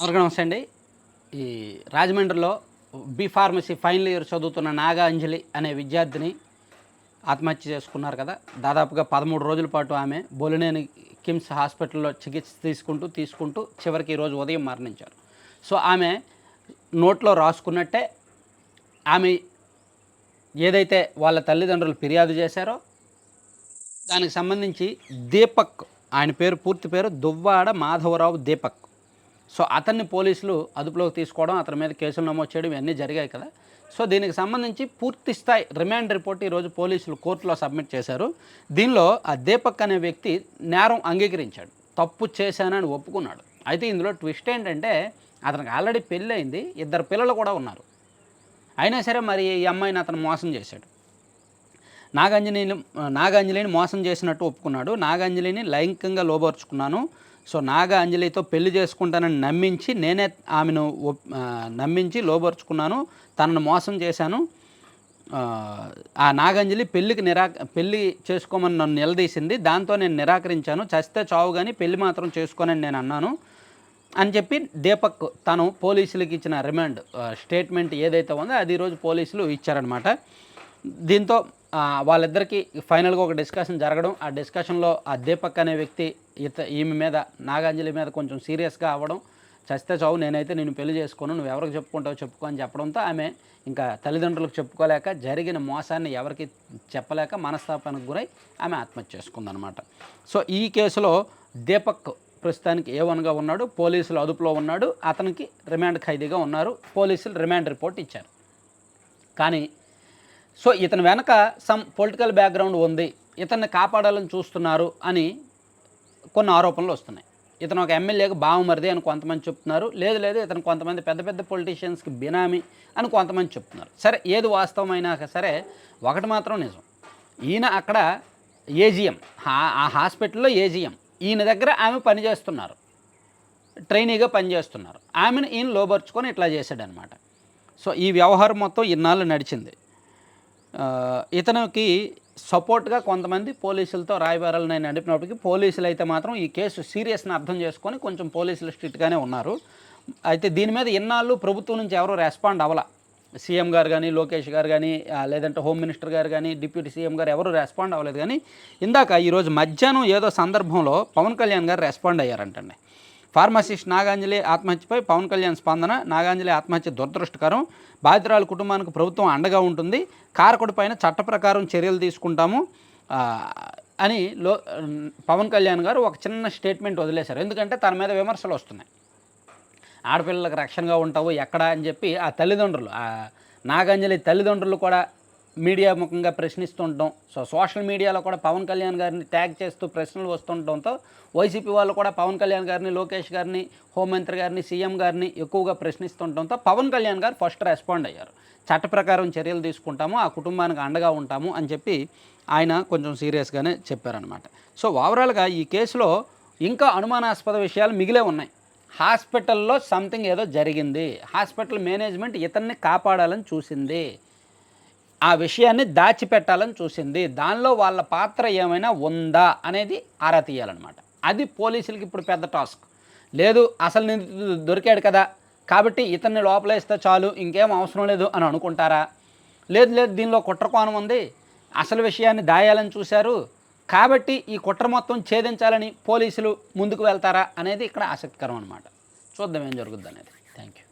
అందరికీ నమస్తే అండి. ఈ రాజమండ్రిలో బి ఫార్మసీ ఫైనల్ ఇయర్ చదువుతున్న నాగా అంజలి అనే విద్యార్థిని ఆత్మహత్య చేసుకున్నారు కదా. దాదాపుగా పదమూడు రోజుల పాటు ఆమె బొలినేని కిమ్స్ హాస్పిటల్లో చికిత్స తీసుకుంటూ తీసుకుంటూ చివరికి ఈరోజు ఉదయం మరణించారు. సో ఆమె నోట్లో రాసుకున్నట్టే ఆమె ఏదైతే వాళ్ళ తల్లిదండ్రులు ఫిర్యాదు చేశారో దానికి సంబంధించి దీపక్ ఆయన పేరు పూర్తి పేరు దువ్వాడ మాధవరావు దీపక్. సో అతన్ని పోలీసులు అదుపులోకి తీసుకోవడం అతని మీద కేసులు నమోదు చేయడం ఇవన్నీ జరిగాయి కదా. సో దీనికి సంబంధించి పూర్తి స్థాయి రిమాండ్ రిపోర్ట్ ఈరోజు పోలీసులు కోర్టులో సబ్మిట్ చేశారు. దీనిలో ఆ దీపక్ అనే వ్యక్తి నేరం అంగీకరించాడు. తప్పు చేశానని ఒప్పుకున్నాడు. అయితే ఇందులో ట్విస్ట్ ఏంటంటే అతనికి ఆల్రెడీ పెళ్ళి అయింది ఇద్దరు పిల్లలు కూడా ఉన్నారు. అయినా సరే మరి ఈ అమ్మాయిని అతను మోసం చేశాడు. నాగాంజలిని నాగాంజలిని మోసం చేసినట్టు ఒప్పుకున్నాడు. నాగాంజలిని లైంగికంగా లోబర్చుకున్నాను. సో నాగ అంజలితో పెళ్ళి చేసుకుంటానని నమ్మించి నేనే ఆమెను నమ్మించి లోబరుచుకున్నాను తనను మోసం చేశాను. ఆ, నాగంజలి పెళ్ళికి నిరా పెళ్ళి చేసుకోమని నన్ను నిలదీసింది. దాంతో నేను నిరాకరించాను. చస్తే చావు కానీ పెళ్ళి మాత్రం చేసుకోనని నేను అన్నాను. అని చెప్పి దీపక్ తను పోలీసులకు ఇచ్చిన రిమాండ్ స్టేట్మెంట్ ఏదైతే ఉందో అది ఈరోజు పోలీసులు ఇచ్చారనమాట దీంతో వాళ్ళిద్దరికీ ఫైనల్గా ఒక డిస్కషన్ జరగడం. ఆ డిస్కషన్లో ఆ దీపక్ అనే వ్యక్తి ఇత ఈమె మీద నాగాంజలి మీద కొంచెం సీరియస్గా అవ్వడం. చస్తే చావు నేనైతే నేను పెళ్ళి చేసుకోను నువ్వు ఎవరికి చెప్పుకుంటావు చెప్పుకో అని చెప్పడంతో ఆమె ఇంకా తల్లిదండ్రులకు చెప్పుకోలేక జరిగిన మోసాన్ని ఎవరికి చెప్పలేక మనస్తాపానికి గురై ఆమె ఆత్మహత్య చేసుకుందనమాట. సో ఈ కేసులో దీపక్ ప్రస్తుతానికి ఏ వన్గా ఉన్నాడు పోలీసులు అదుపులో ఉన్నాడు అతనికి రిమాండ్ ఖైదీగా ఉన్నారు పోలీసులు రిమాండ్ రిపోర్ట్ ఇచ్చారు. కానీ సో ఇతని వెనక సమ్ పొలిటికల్ బ్యాక్గ్రౌండ్ ఉంది ఇతన్ని కాపాడాలని చూస్తున్నారు అని కొన్ని ఆరోపణలు వస్తున్నాయి. ఇతను ఒక ఎమ్మెల్యేకి బావమరిది అని కొంతమంది చెప్తున్నారు లేదు లేదు ఇతను కొంతమంది పెద్ద పెద్ద పొలిటీషియన్స్కి బినామీ అని కొంతమంది చెప్తున్నారు. సరే ఏది వాస్తవమైనా సరే ఒకటి మాత్రం నిజం. ఈయన అక్కడ ఏజిఎం ఆ హాస్పిటల్లో ఏజిఎం ఈయన దగ్గర ఆమె పనిచేస్తున్నారు ట్రైనీగా పనిచేస్తున్నారు. ఆమెను ఈయన లోబర్చుకొని ఇట్లా చేశాడనమాట. సో ఈ వ్యవహారం మొత్తం ఇన్నాళ్ళు నడిచింది. ఇతనికి సపోర్ట్గా కొంతమంది పోలీసులతో రాయబారాలు నేను నడిపినప్పటికీ పోలీసులు అయితే మాత్రం ఈ కేసు సీరియస్ని అర్థం చేసుకొని కొంచెం పోలీసులు స్ట్రిక్ట్గానే ఉన్నారు. అయితే దీని మీద ఇన్నాళ్ళు ప్రభుత్వం నుంచి ఎవరు రెస్పాండ్ అవ్వాల. సీఎం గారు కానీ లోకేష్ గారు కానీ లేదంటే హోమ్ మినిస్టర్ గారు కానీ డిప్యూటీ సీఎం గారు ఎవరు రెస్పాండ్ అవ్వలేదు. కానీ ఇందాక ఈరోజు మధ్యాహ్నం ఏదో సందర్భంలో పవన్ కళ్యాణ్ గారు రెస్పాండ్ అయ్యారంటండి. ఫార్మసిస్ట్ నాగాంజలి ఆత్మహత్యపై పవన్ కళ్యాణ్ స్పందన. నాగాంజలి ఆత్మహత్య దురదృష్టకరం. బాధితురాలు కుటుంబానికి ప్రభుత్వం అండగా ఉంటుంది. కారకుడి పైన చట్ట ప్రకారం చర్యలు తీసుకుంటాము. అని లో పవన్ కళ్యాణ్ గారు ఒక చిన్న స్టేట్మెంట్ వదిలేశారు. ఎందుకంటే తన మీద విమర్శలు వస్తున్నాయి. ఆడపిల్లలకు రక్షణగా ఉంటావు ఎక్కడ అని చెప్పి ఆ తల్లిదండ్రులు నాగాంజలి తల్లిదండ్రులు కూడా మీడియా ముఖంగా ప్రశ్నిస్తుండటం సో సోషల్ మీడియాలో కూడా పవన్ కళ్యాణ్ గారిని ట్యాగ్ చేస్తూ ప్రశ్నలు వస్తుండటంతో వైసీపీ వాళ్ళు కూడా పవన్ కళ్యాణ్ గారిని లోకేష్ గారిని హోంమంత్రి గారిని సీఎం గారిని ఎక్కువగా ప్రశ్నిస్తుండటంతో పవన్ కళ్యాణ్ గారు ఫస్ట్ రెస్పాండ్ అయ్యారు. చట్ట ప్రకారం చర్యలు తీసుకుంటాము ఆ కుటుంబానికి అండగా ఉంటాము అని చెప్పి ఆయన కొంచెం సీరియస్గానే చెప్పారనమాట సో ఓవరాల్గా ఈ కేసులో ఇంకా అనుమానాస్పద విషయాలు మిగిలే ఉన్నాయి. హాస్పిటల్లో సంథింగ్ ఏదో జరిగింది. హాస్పిటల్ మేనేజ్మెంట్ ఇతన్ని కాపాడాలని చూసింది. ఆ విషయాన్ని దాచిపెట్టాలని చూసింది. దానిలో వాళ్ళ పాత్ర ఏమైనా ఉందా అనేది ఆరా తీయాలన్నమాట. అది పోలీసులకి ఇప్పుడు పెద్ద టాస్క్. లేదు అసలు నిందితుడు దొరికాడు కదా కాబట్టి ఇతన్ని లోపలేస్తే చాలు ఇంకేం అవసరం లేదు అని అనుకుంటారా? లేదు లేదు దీనిలో కుట్ర కోణం ఉంది. అసలు విషయాన్ని దాయాలని చూశారు. కాబట్టి ఈ కుట్ర మొత్తం ఛేదించాలని పోలీసులు ముందుకు వెళ్తారా అనేది ఇక్కడ ఆసక్తికరం అనమాట చూద్దాం ఏం జరుగుద్ది అనేది. Thank you